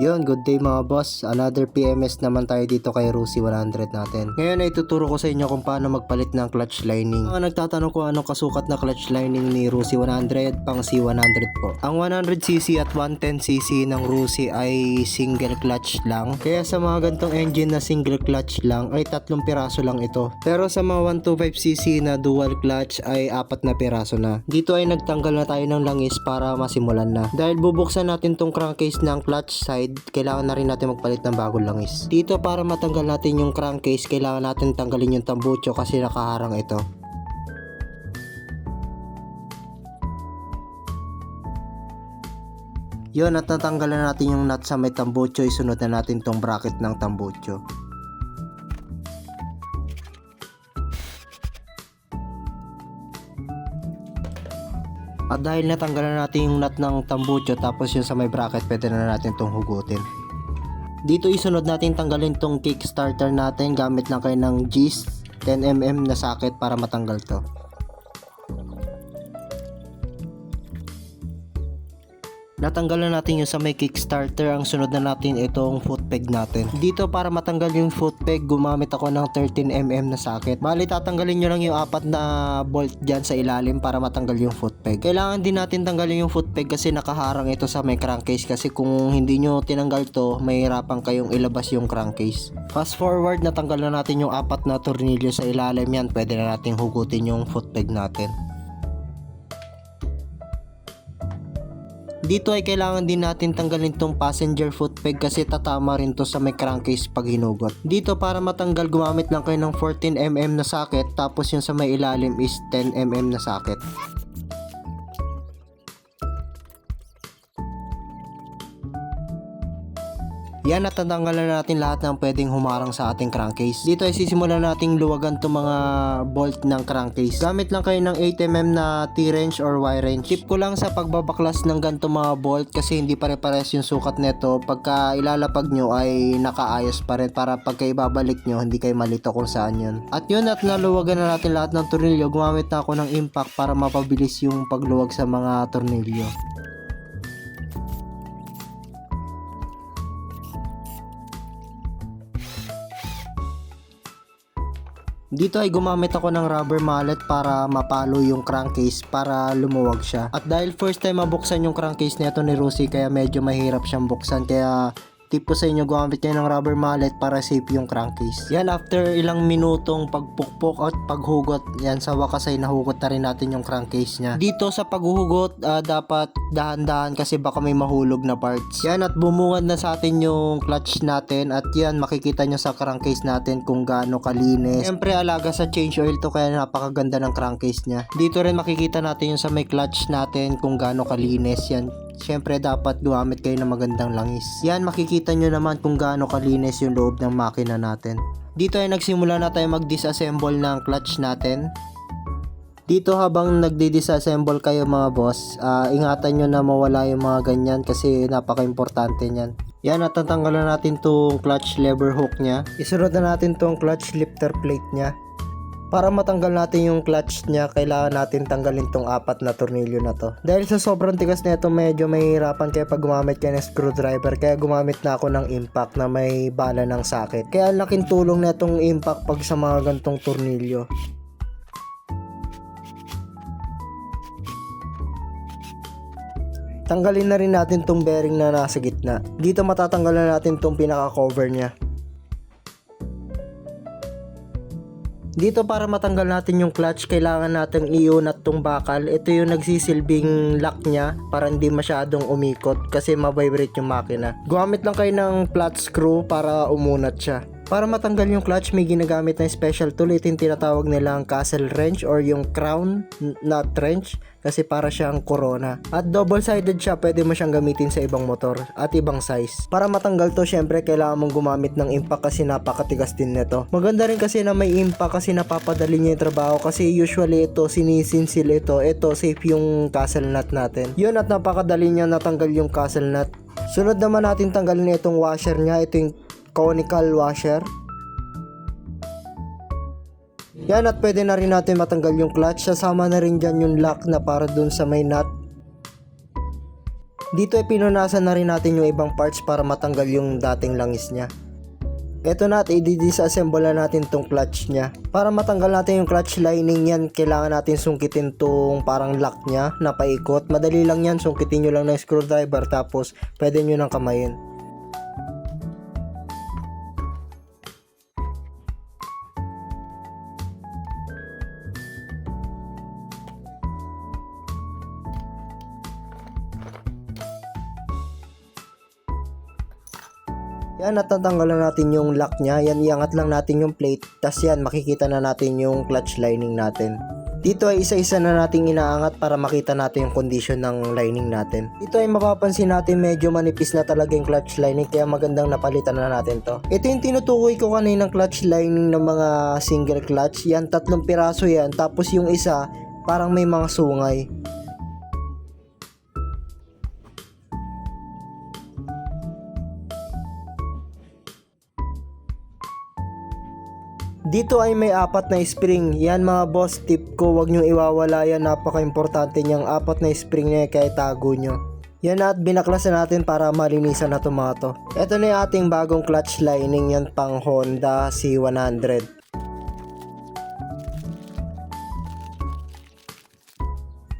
Yun, good day mga boss. Another PMS naman tayo dito kay Rusi 100 natin. Ngayon ay tuturo ko sa inyo kung paano magpalit ng clutch lining. Mga nagtatanong kung anong kasukat na clutch lining ni Rusi 100 pang C100 po. Ang 100cc at 110cc ng Rusi ay single clutch lang. Kaya sa mga gantong engine na single clutch lang ay tatlong piraso lang ito. Pero sa mga 125cc na dual clutch ay apat na piraso na. Dito ay nagtanggal na tayo ng langis para masimulan na. Dahil bubuksan natin tong crankcase ng clutch side, kailangan na rin natin magpalit ng bagong langis. Dito para matanggal natin yung crankcase, kailangan natin tanggalin yung tambucho kasi nakaharang ito. Yun, at natanggalan natin yung nut sa may tambucho, isunod na natin tong bracket ng tambucho. At dahil natanggalan natin yung nut ng tambucho tapos yung sa may bracket, pwede na natin tong hugutin. Dito isunod natin tanggalin tong kickstarter natin gamit lang kayo ng G's 10mm na socket para matanggal to. Natanggalan natin yung sa may kickstarter ang sunod na natin itong foot peg natin. Dito para matanggal yung foot peg gumamit ako ng 13mm na socket. Bali tatanggalin nyo lang yung apat na bolt dyan sa ilalim para matanggal yung foot peg. Kailangan din natin tanggalin yung foot peg kasi nakaharang ito sa may crankcase kasi kung hindi nyo tinanggal to mahirapan kayong ilabas yung crankcase. Fast forward natanggal na natin yung apat na tornilyo sa ilalim yan pwede na natin hugutin yung foot peg natin. Dito ay kailangan din natin tanggalin tong passenger foot peg kasi tatama rin to sa may crankcase pag hinugot. Dito para matanggal gumamit lang kayo ng 14mm na socket tapos yung sa may ilalim is 10mm na socket. Yan at tatanggalan natin lahat ng pwedeng humarang sa ating crankcase. Dito ay sisimulan nating luwagan itong mga bolt ng crankcase. Gamit lang kayo ng 8mm na T-wrench or Y-wrench. Tip ko lang sa pagbabaklas ng ganito mga bolt kasi hindi pare-pares yung sukat nito. Pagka ilalapag nyo ay nakaayos pa rin para pagka ibabalik nyo hindi kayo malito kung saan yun. At yun at naluwagan na natin lahat ng tornilyo. Gumamit na ako ng impact para mapabilis yung pagluwag sa mga tornilyo. Dito ay gumamit ako ng rubber mallet para mapalo yung crankcase para lumuwag siya. At dahil first time mabuksan yung crankcase nito ni Rusi kaya medyo mahirap siyang buksan kaya tip ko sa inyo gumamit kayo ng rubber mallet para safe yung crankcase. Yan after ilang minutong pagpukpok at paghugot, yan sa wakas ay nahugot na rin natin yung crankcase niya. Dito sa paghuhugot ah, dapat dahan-dahan kasi baka may mahulog na parts. Yan at bumungad na sa atin yung clutch natin at yan makikita nyo sa crankcase natin kung gaano kalinis. Siyempre alaga sa change oil to kaya napakaganda ng crankcase niya. Dito rin makikita natin yung sa may clutch natin kung gaano kalinis yan. Siyempre dapat gumamit kayo ng magandang langis. Yan makikita nyo naman kung gaano kalinis yung loob ng makina natin. Dito ay nagsimula na tayo mag-disassemble ng clutch natin. Dito habang nagdi-disassemble kayo mga boss, ah, ingatan nyo na mawala yung mga ganyan kasi napaka-importante niyan. Yan, at tatanggalan natin tong clutch lever hook niya. Isunod na natin tong clutch lifter plate niya. Para matanggal natin yung clutch niya, kailangan natin tanggalin tong apat na tornilyo na to. Dahil sa sobrang tigas nito, medyo mahihirapan kayo pag gumamit kayo ng screwdriver. Kaya gumamit na ako ng impact na may bala ng socket. Kaya laking tulong na impact pag sa mga gantong tornilyo. Tanggalin na rin natin tong bearing na nasa gitna. Dito matatanggal na natin tong pinaka-cover niya. Dito para matanggal natin yung clutch, kailangan natin iunat tong bakal. Ito yung nagsisilbing lock niya para hindi masyadong umikot kasi mabibrate yung makina. Gumamit lang kayo ng flat screw para umunat siya. Para matanggal yung clutch, may ginagamit na special tool. Ito yung tinatawag nilang castle wrench or yung crown nut wrench kasi para siyang corona. At double-sided siya, pwede mo siyang gamitin sa ibang motor at ibang size. Para matanggal to, syempre kailangan mong gumamit ng impact kasi napakatigas din nito. Maganda rin kasi na may impact kasi napapadali niya yung trabaho kasi usually ito, sinisinsil ito. Ito, safe yung castle nut natin. Yun at napakadali niya natanggal yung castle nut. Sunod naman natin tanggalin itong washer niya. Ito yung conical washer. Yan at pwede na rin natin matanggal yung clutch. Sasama na rin dyan yung lock na para dun sa may nut. Dito ay pinunasan na rin natin yung ibang parts para matanggal yung dating langis niya. Ito na at i-disassemble na natin tong clutch niya. Para matanggal natin yung clutch lining yan, kailangan natin sungkitin tong parang lock niya na paikot. Madali lang yan, sungkitin nyo lang ng screwdriver tapos pwede nyo nang kamayin. Yan, natatanggalan natin yung lock niya. Yan, iangat lang natin yung plate. Tapos yan, makikita na natin yung clutch lining natin. Dito ay isa-isa na nating inaangat para makita natin yung condition ng lining natin. Dito ay mapapansin natin medyo manipis na talaga yung clutch lining kaya magandang napalitan na natin to. Ito yung tinutukoy ko kanina ng clutch lining ng mga single clutch. Yan, tatlong piraso yan. Tapos yung isa, parang may mga sungay. Dito ay may apat na spring. Yan mga boss, tip ko, wag nyo iwawala yan. Napaka-importante niyang apat na spring na yan, kaya tago nyo. Yan at binaklasan natin para malinisan na mga to. Ito na yung ating bagong clutch lining yan pang Honda C100.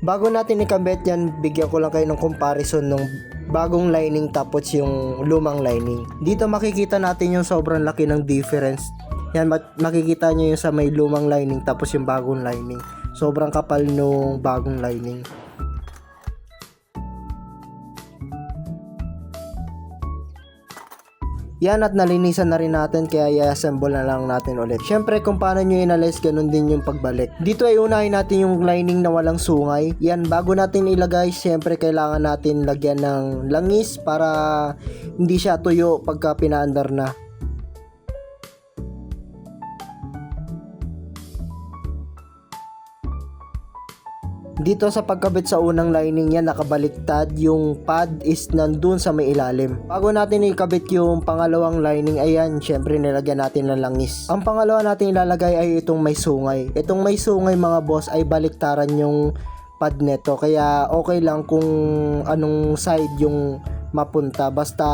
Bago natin ikabit yan, bigyan ko lang kayo ng comparison ng bagong lining tapos yung lumang lining. Dito makikita natin yung sobrang laki ng difference. Yan, mak- makikita nyo yung sa may lumang lining tapos yung bagong lining. Sobrang kapal nung bagong lining. Yan at nalinisan na rin natin kaya i-assemble na lang natin ulit. Syempre kung paano nyo inalis ganun din yung pagbalik. Dito ay unahin natin yung lining na walang sungay. Yan bago natin ilagay syempre kailangan natin lagyan ng langis para hindi siya tuyo pagka pinaandar na. Dito sa pagkabit sa unang lining yan, nakabaliktad. Yung pad is nandun sa may ilalim. Bago natin ikabit yung pangalawang lining, ayan, syempre nilagyan natin ng langis. Ang pangalawa natin ilalagay ay itong may sungay. Itong may sungay mga boss ay baliktaran yung pad neto. Kaya okay lang kung anong side yung mapunta. Basta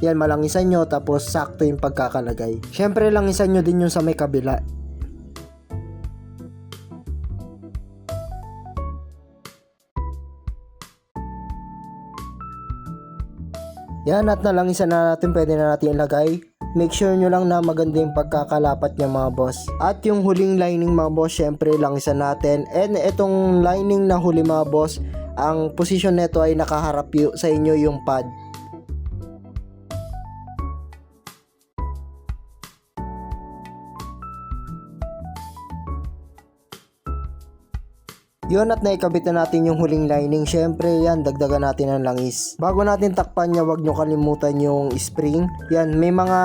yan, malangisan nyo tapos sakto yung pagkakalagay. Syempre langisan nyo din yung sa may kabila. Yan at nalangisan na natin pwede na natin ilagay. Make sure nyo lang na maganda yung pagkakalapat niya mga boss. At yung huling lining mga boss, syempre langisan natin. And itong lining na huli mga boss, ang posisyon nito ay nakaharap sa inyo yung pad. Yun at naikabit na natin yung huling lining. Syempre yan, dagdagan natin ng langis. Bago natin takpan niya, wag nyo kalimutan yung spring. Yan, may mga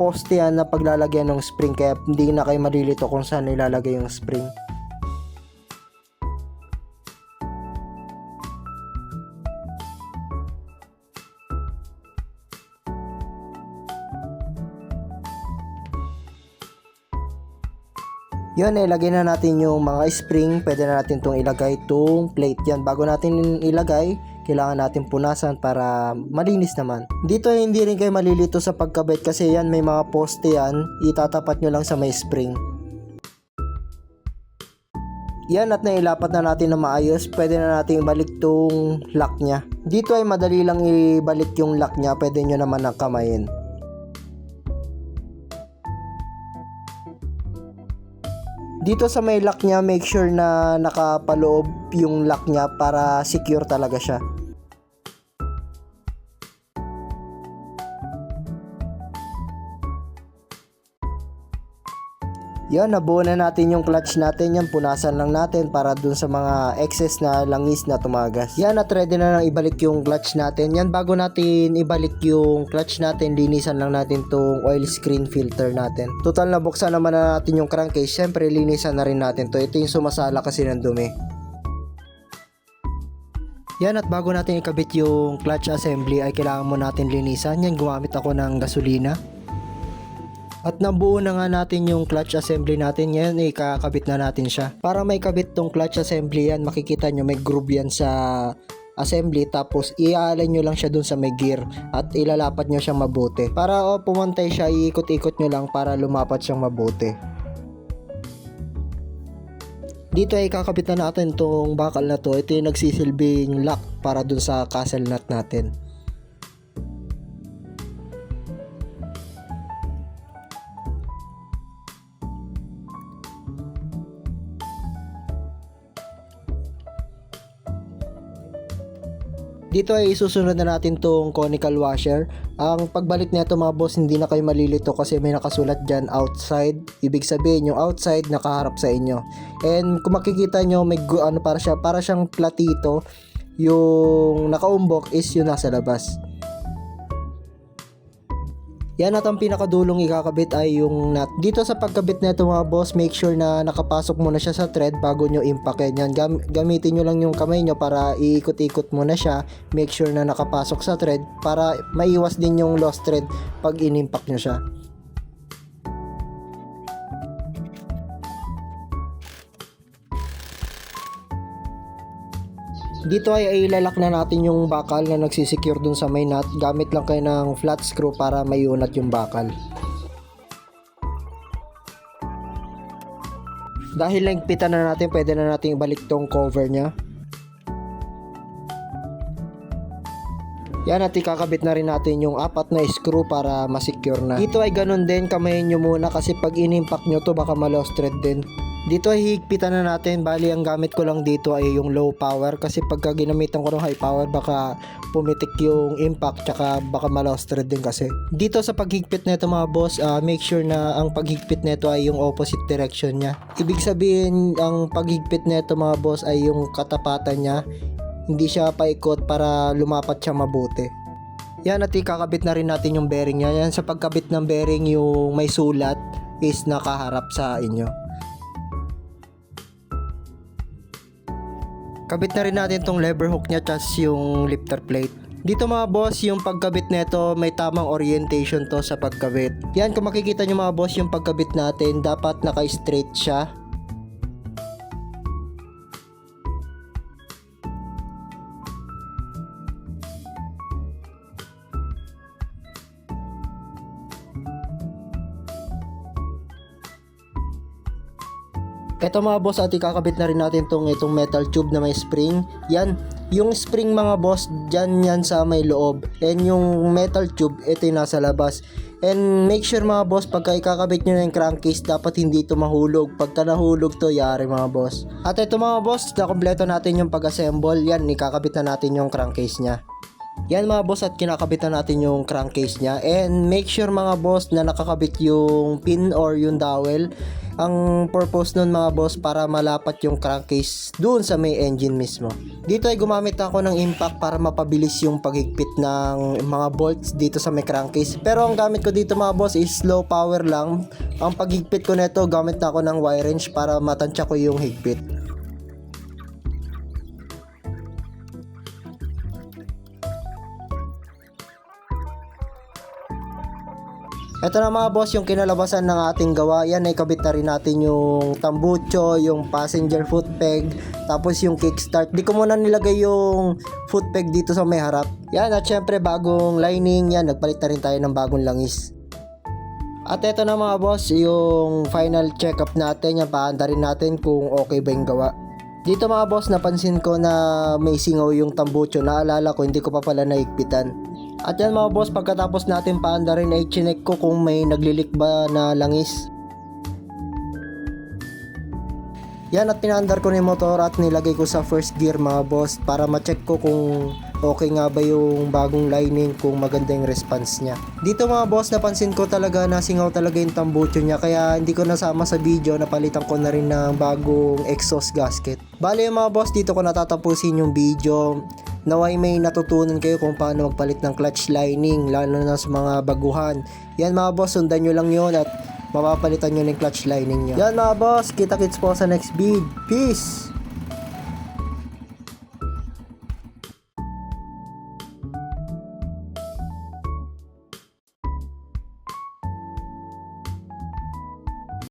poste yan na paglalagyan ng spring kaya hindi na kayo malilito kung saan ilalagay yung spring. Yun, ilagay na natin yung mga spring. Pwede na natin itong ilagay itong plate yan. Bago natin ilagay, kailangan natin punasan para malinis naman. Dito hindi rin kayo malilito sa pagkabit kasi yan may mga poste yan. Itatapat nyo lang sa may spring. Yan at nailapat na natin na maayos, pwede na natin ibalik tong lock niya. Dito ay madali lang ibalik yung lock niya, pwede nyo naman nakamayin. Dito sa may lock niya, make sure na nakapaloob yung lock niya para secure talaga siya. Yan, nabuo na natin yung clutch natin. Yan, punasan lang natin para dun sa mga excess na langis na tumagas. Yan, at ready na lang ibalik yung clutch natin. Yan, bago natin ibalik yung clutch natin, linisan lang natin tong oil screen filter natin. Total na buksan naman na natin yung crankcase. Siyempre, linisan na rin natin to. Ito yung sumasala kasi ng dumi. Yan at bago natin ikabit yung clutch assembly ay kailangan mo natin linisan. Yan gumamit ako ng gasolina. At nabuo na nga natin yung clutch assembly natin. Ngayon ikakabit na natin siya. Para may kabit tong clutch assembly yan, makikita nyo may groove yan sa assembly tapos iaalay nyo lang siya dun sa may gear at ilalapat nyo siyang mabuti. Para oh, pumantay siya, iikot-ikot nyo lang para lumapat siyang mabuti. Dito ay kakabit na natin tong bakal na to. Ito yung nagsisilbing lock para dun sa castle nut natin. Dito ay isusunod na natin tong conical washer. Ang pagbalik nito mga boss, hindi na kayo malilito kasi may nakasulat dyan outside. Ibig sabihin yung outside nakaharap sa inyo. And kung makikita nyo, may ano para siya, para siyang platito. Yung nakaumbok is yung nasa labas. Yan at ang pinakadulong ikakabit ay yung nut. Dito sa pagkabit nito mga boss, make sure na nakapasok muna siya sa thread bago nyo impact yan. Gam- gamitin nyo lang yung kamay nyo para iikot-ikot muna siya. Make sure na nakapasok sa thread para maiwas din yung lost thread pag inimpact nyo siya. Dito ay, ilalak na natin yung bakal na nagsisecure dun sa may nut. Gamit lang kayo ng flat screw para maiunat yung bakal. Dahil lengpitan na natin, pwede na natin ibalik tong cover niya. Yan at ikakabit na rin natin yung apat na screw para masecure na. Dito ay ganun din, kamayin nyo muna kasi pag inimpact nyo to baka ma-lost thread din. Dito ay higpitan na natin, bali ang gamit ko lang dito ay yung low power kasi pagka ginamitan ko ng high power baka pumitik yung impact tsaka baka ma-lost thread din kasi. Dito sa paghigpit nito mga boss, ah, make sure na ang paghigpit nito ay yung opposite direction niya. Ibig sabihin ang paghigpit nito mga boss ay yung katapatan niya, hindi siya paikot para lumapat siya mabuti. Yan at ikakabit na rin natin yung bearing niya. Yan sa pagkabit ng bearing yung may sulat is nakaharap sa inyo. Kabit na rin natin tong lever hook niya tas yung lifter plate. Dito mga boss, yung pagkabit nito may tamang orientation to sa pagkabit. Yan, kung makikita nyo mga boss yung pagkabit natin, dapat naka-straight siya. Ito mga boss at ikakabit na rin natin tong itong metal tube na may spring. Yan, yung spring mga boss, dyan yan sa may loob. And yung metal tube, ito yung nasa labas. And make sure mga boss, pagka ikakabit nyo na yung crankcase, dapat hindi ito mahulog. Pagka nahulog to, yari mga boss. At ito mga boss, nakompleto natin yung pag-assemble. Yan, ikakabit na natin yung crankcase niya. Yan mga boss at kinakabit na natin yung crankcase niya and make sure mga boss na nakakabit yung pin or yung dowel ang purpose nun mga boss para malapat yung crankcase doon sa may engine mismo. Dito ay gumamit ako ng impact para mapabilis yung paghigpit ng mga bolts dito sa may crankcase. Pero ang gamit ko dito mga boss is slow power lang. Ang paghigpit ko nito gamit na ako ng wire wrench para matansya ko yung higpit. Ito na mga boss, yung kinalabasan ng ating gawa. Yan, ay kabit na rin natin yung tambucho, yung passenger foot peg, tapos yung kickstart. Di ko muna nilagay yung foot peg dito sa may harap. Yan, at syempre bagong lining. Yan, nagpalit na rin tayo ng bagong langis. At ito na mga boss, yung final check-up natin. Yan, paanda rin natin kung okay ba yung gawa. Dito mga boss, napansin ko na may singaw yung tambucho. Naalala ko, hindi ko pa pala naigpitan. At yan mga boss, pagkatapos natin paanda rin ay chinek ko kung may naglilik ba na langis. Yan at pinaandar ko yung motor at nilagay ko sa first gear mga boss para ma-check ko kung okay nga ba yung bagong lining kung maganda yung response niya. Dito mga boss napansin ko talaga na singaw talaga yung tambucho niya kaya hindi ko nasama sa video napalitan ko na rin ng bagong exhaust gasket. Bale mga boss dito ko natatapusin yung video. Naway may natutunan kayo kung paano magpalit ng clutch lining lalo na sa mga baguhan. Yan mga boss sundan nyo lang yon at mapapalitan nyo ng clutch lining nyo. Yan mga boss, kita kits po sa next vid. Peace!